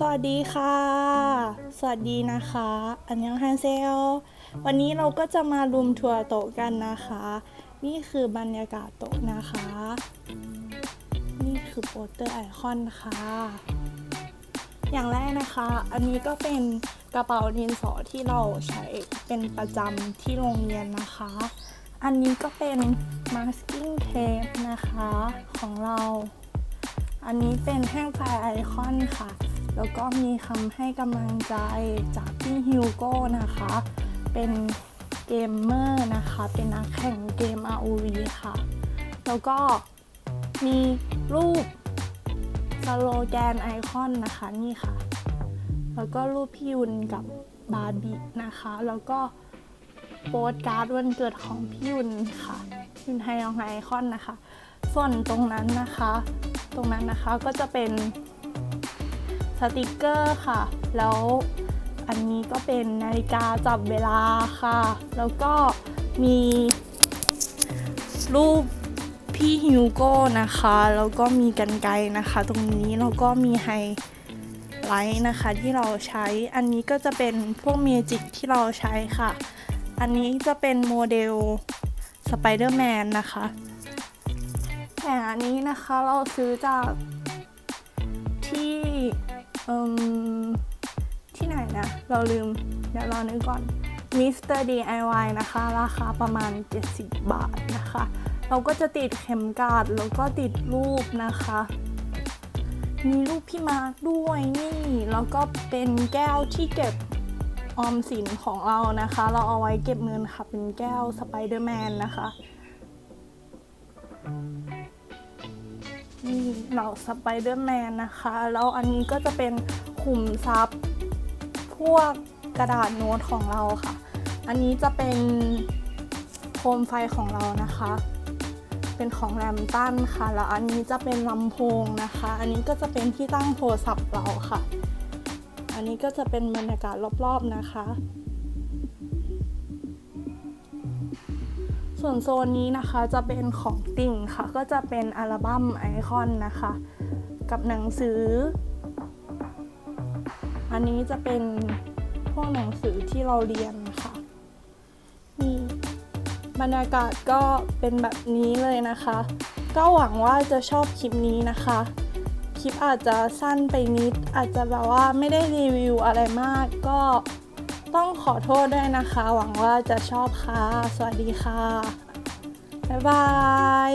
สวัสดีค่ะ สวัสดีนะคะ อันยังฮันเซล วันนี้เราก็จะมารุมทัวร์โต๊ะกันนะคะ นี่คือบรรยากาศโต๊ะนะคะ นี่คือโปสเตอร์ไอคอนค่ะ อย่างแรกนะคะ อันนี้ก็เป็นกระเป๋าดินสอที่เราใช้เป็นประจำที่โรงเรียนนะคะ อันนี้ก็เป็น masking tape นะคะของเรา อันนี้เป็นแท่งไฟไอคอนค่ะ แล้วก็มีคำให้กำลังใจจากพี่ฮิวโก้นะคะ เป็นเกมเมอร์นะคะ เป็นนักแข่งเกม ROV ค่ะ แล้วก็มีรูปสโลแกนไอคอนนะคะนี่ค่ะ แล้วก็รูปพี่ยุนกับบาร์บี้นะคะ แล้วก็โปสการ์ดวันเกิดของพี่ยุนค่ะยุนไฮยองไฮไอคอนนะคะ ส่วนตรงนั้นนะคะ ตรงนั้นนะคะก็จะเป็น ติกเกอร์ค่ะ แล้วอันนี้ก็เป็นนาฬิกาจับเวลาค่ะ แล้วก็มีรูปพี่ฮิวโก้นะคะ แล้วก็มีกันไกรนะคะ ตรงนี้ แล้วก็มีไฮไลท์นะคะที่เราใช้ อันนี้ก็จะเป็นพวกเมจิกที่เราใช้ค่ะ อันนี้จะเป็นโมเดลสไปเดอร์แมนนะคะแต่อันนี้นะคะเราซื้อจากที่ ที่ไหนนะ เราลืม เดี๋ยวรอนึกก่อน Mr. DIY นะคะ ราคาประมาณ 70 บาทนะคะ เราก็จะติดเข็มกลัดแล้วก็ติดรูปนะคะ มีรูปพี่มาร์คด้วยนี่ แล้วก็เป็นแก้วที่เก็บออมสินของเรานะคะ เราเอาไว้เก็บเงินค่ะ เป็นแก้วสไปเดอร์แมนนะคะ เหล่าสไปเดอร์แมนนะคะ แล้วอันนี้ก็จะเป็นขุมทรัพย์ พวกกระดาษโน้ตของเราค่ะ อันนี้จะเป็นโคมไฟของเรานะคะ เป็นของแรมตันค่ะ แล้วอันนี้จะเป็นลำโพงนะคะ อันนี้ก็จะเป็นที่ตั้งโทรศัพท์เราค่ะ อันนี้ก็จะเป็นบรรยากาศรอบๆนะคะ ส่วนโซนนี้นะคะจะเป็นของติ่งค่ะ ก็จะเป็นอัลบั้มไอคอนนะคะ กับหนังสือ อันนี้จะเป็นพวกหนังสือที่เราเรียนค่ะนี่บรรยากาศก็เป็นแบบนี้เลยนะคะ ก็หวังว่าจะชอบคลิปนี้นะคะ คลิปอาจจะสั้นไปนิด อาจจะแบบว่าไม่ได้รีวิวอะไรมากก็ ต้องขอโทษด้วยนะคะ หวังว่าจะชอบค่ะ สวัสดีค่ะ บ๊ายบาย